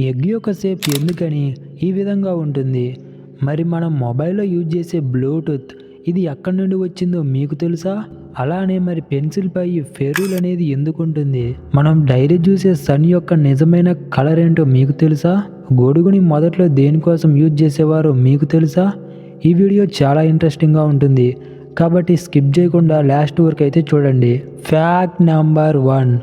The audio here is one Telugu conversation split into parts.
ఎగ్ యొక్క సేప్ ఎందుకని ఈ విధంగా ఉంటుంది? మరి మనం మొబైల్లో యూజ్ చేసే బ్లూటూత్ ఇది ఎక్కడి నుండి వచ్చిందో మీకు తెలుసా? అలానే మరి పెన్సిల్ పై ఈ ఫెరూల్ అనేది ఎందుకు ఉంటుంది? మనం డైరీ చూసే సన్ యొక్క నిజమైన కలర్ ఏంటో మీకు తెలుసా? గొడుగుని మొదట్లో దేనికోసం యూజ్ చేసేవారో మీకు తెలుసా? ఈ వీడియో చాలా ఇంట్రెస్టింగ్గా ఉంటుంది. కాబట్టి స్కిప్ చేయకుండా లాస్ట్ వరకు అయితే చూడండి. ఫ్యాక్ట్ నెంబర్ వన్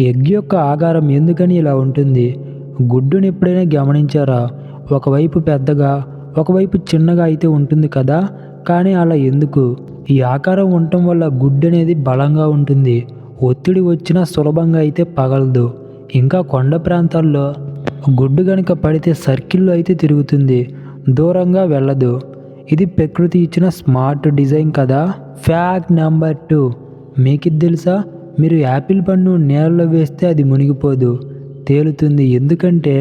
ఎగ్ యొక్క ఆకారం ఎందుకని ఇలా ఉంటుంది? గుడ్డుని ఎప్పుడైనా గమనించారా? ఒకవైపు పెద్దగా ఒకవైపు చిన్నగా అయితే ఉంటుంది కదా? కానీ అలా ఎందుకు? ఈ ఆకారం ఉండటం వల్ల గుడ్డు అనేది బలంగా ఉంటుంది. ఒత్తిడి వచ్చినా సులభంగా అయితే పగలదు. ఇంకా కొండ ప్రాంతాల్లో గుడ్డు కనుక పడితే సర్కిల్లో అయితే తిరుగుతుంది. దూరంగా వెళ్ళదు. ఇది ప్రకృతి ఇచ్చిన స్మార్ట్ డిజైన్ కదా? Fact number two. మీకు తెలుసా? మీరు యాపిల్ పండు నేలలో వేస్తే అది మునిగిపోదు. తేలుతుంది. ఎందుకంటే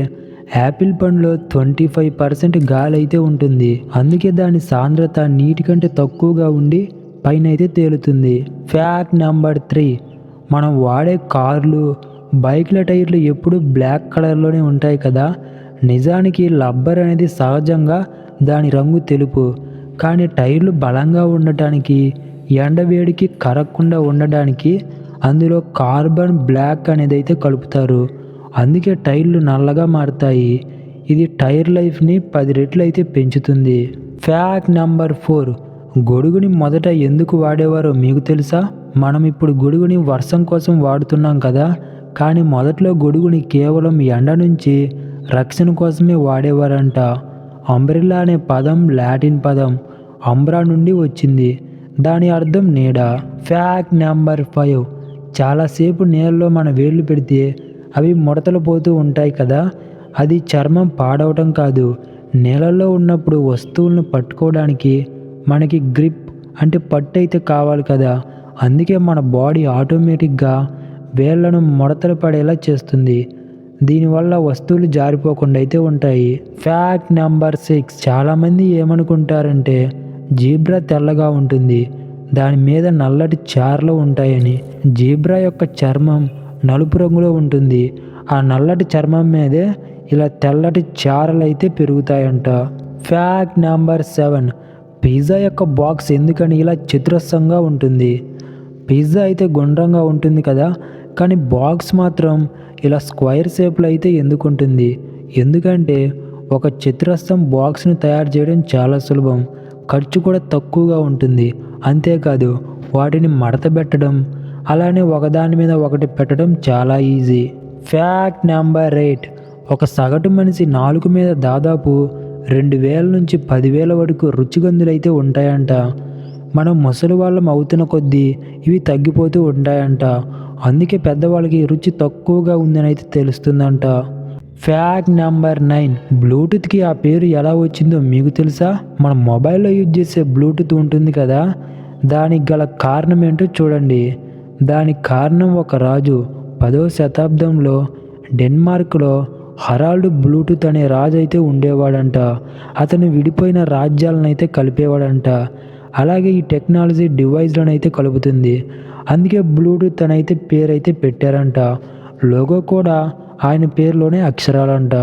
యాపిల్ పండులో ట్వంటీ ఫైవ్ పర్సెంట్ గాలి అయితే ఉంటుంది. అందుకే దాని సాంద్రత నీటి కంటే తక్కువగా ఉండి పైన అయితే తేలుతుంది. Fact number three. మనం వాడే కార్లు బైక్ల టైర్లు ఎప్పుడు బ్లాక్ కలర్లోనే ఉంటాయి కదా. నిజానికి లబ్బర్ అనేది సహజంగా దాని రంగు తెలుపు. కానీ టైర్లు బలంగా ఉండటానికి ఎండవేడికి కరగకుండా ఉండడానికి అందులో కార్బన్ బ్లాక్ అనేది అయితే కలుపుతారు. అందుకే టైర్లు నల్లగా మారుతాయి. ఇది టైర్ లైఫ్ని పది రెట్లు అయితే పెంచుతుంది. Fact number four. గొడుగుని మొదట ఎందుకు వాడేవారో మీకు తెలుసా? మనం ఇప్పుడు గొడుగుని వర్షం కోసం వాడుతున్నాం కదా. కానీ మొదట్లో గొడుగుని కేవలం ఎండ నుంచి రక్షణ కోసమే వాడేవారంట. అంబ్రిల్లా అనే పదం లాటిన్ పదం అంబ్రా నుండి వచ్చింది. దాని అర్థం నీడ. Fact number five. చాలాసేపు నీళ్ళలో మన వేళ్ళు పెడితే అవి ముడతలు పోతూ ఉంటాయి కదా అది చర్మం పాడవటం కాదు. నేలలో ఉన్నప్పుడు వస్తువులను పట్టుకోవడానికి మనకి గ్రిప్ అంటే పట్టు అయితే కావాలి కదా. అందుకే మన బాడీ ఆటోమేటిక్గా వేళ్ళను ముడతలు పడేలా చేస్తుంది. దీనివల్ల వస్తువులు జారిపోకుండా అయితే ఉంటాయి. Fact number six. చాలామంది ఏమనుకుంటారంటే జీబ్రా తెల్లగా ఉంటుంది. దాని మీద నల్లటి చారలు ఉంటాయని. జీబ్రా యొక్క చర్మం నలుపు రంగులో ఉంటుంది. ఆ నల్లటి చర్మం మీదే ఇలా తెల్లటి చారలు అయితే పెరుగుతాయంట. ఫ్యాక్ట్ నెంబర్ సెవెన్ పిజ్జా యొక్క బాక్స్ ఎందుకని ఇలా చతురస్రంగా ఉంటుంది? పిజ్జా అయితే గుండ్రంగా ఉంటుంది కదా? కానీ బాక్స్ మాత్రం ఇలా స్క్వైర్ షేప్లో అయితే ఎందుకు ఉంటుంది? ఎందుకంటే ఒక చతురస్రం బాక్స్ను తయారు చేయడం చాలా సులభం. ఖర్చు కూడా తక్కువగా ఉంటుంది. అంతేకాదు వాటిని మడత పెట్టడం అలానే ఒకదాని మీద ఒకటి పెట్టడం చాలా ఈజీ. Fact number eight. ఒక సగటు మనిషి నాలుగు మీద దాదాపు రెండు వేల నుంచి పదివేల వరకు రుచిగందులైతే ఉంటాయంట. మనం ముసలి వాళ్ళం అవుతున్న కొద్దీ ఇవి తగ్గిపోతూ ఉంటాయంట. అందుకే పెద్దవాళ్ళకి రుచి తక్కువగా ఉందని అయితే తెలుస్తుందంట. Fact number nine. బ్లూటూత్కి ఆ పేరు ఎలా వచ్చిందో మీకు తెలుసా? మన మొబైల్లో యూజ్ చేసే బ్లూటూత్ ఉంటుంది కదా? దానికి గల కారణం ఏంటో చూడండి. దానికి కారణం ఒక రాజు పదవ శతాబ్దంలో డెన్మార్క్లో హరాల్డ్ బ్లూటూత్ అనే రాజు అయితే ఉండేవాడంట. అతను విడిపోయిన రాజ్యాలను అయితే కలిపేవాడంట. అలాగే ఈ టెక్నాలజీ డివైస్లను అయితే కలుపుతుంది. అందుకే బ్లూటూత్ అని అయితే పేరు అయితే పెట్టారంట. లోగో కూడా ఆయన పేరులోనే అక్షరాలంట.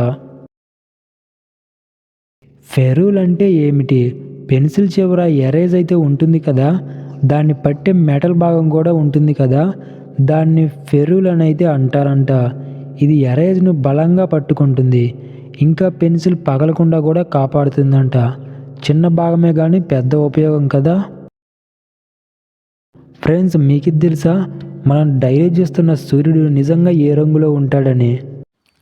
ఫెరూల్ అంటే ఏమిటి? పెన్సిల్ చివర ఎరేజ్ అయితే ఉంటుంది కదా? దాన్ని పట్టే మెటల్ భాగం కూడా ఉంటుంది కదా దాన్ని ఫెరూల్ అని అయితే అంటారంట. ఇది ఎరేజ్ను బలంగా పట్టుకుంటుంది. ఇంకా పెన్సిల్ పగలకుండా కూడా కాపాడుతుందంట. చిన్న భాగమే కానీ పెద్ద ఉపయోగం కదా? ఫ్రెండ్స్ మీకు తెలుసా? మనం డైలీ చూస్తున్న సూర్యుడు నిజంగా ఏ రంగులో ఉంటాడని?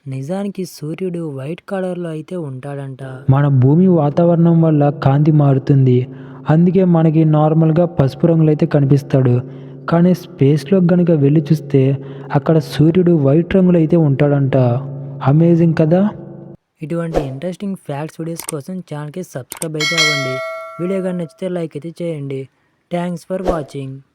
నిజానికి సూర్యుడు వైట్ కలర్లో అయితే ఉంటాడంట. మన భూమి వాతావరణం వల్ల కాంతి మారుతుంది. అందుకే మనకి నార్మల్గా పసుపు రంగులో అయితే కనిపిస్తాడు. కానీ స్పేస్లో కనుక వెళ్ళి చూస్తే అక్కడ సూర్యుడు వైట్ రంగులో అయితే ఉంటాడంట. అమేజింగ్ కదా? ఇటువంటి ఇంట్రెస్టింగ్ ఫ్యాక్ట్స్ వీడియోస్ కోసం ఛానల్కి సబ్స్క్రైబ్ అయితే అవ్వండి. వీడియో కానీ నచ్చితే లైక్ అయితే చేయండి. Thanks for watching.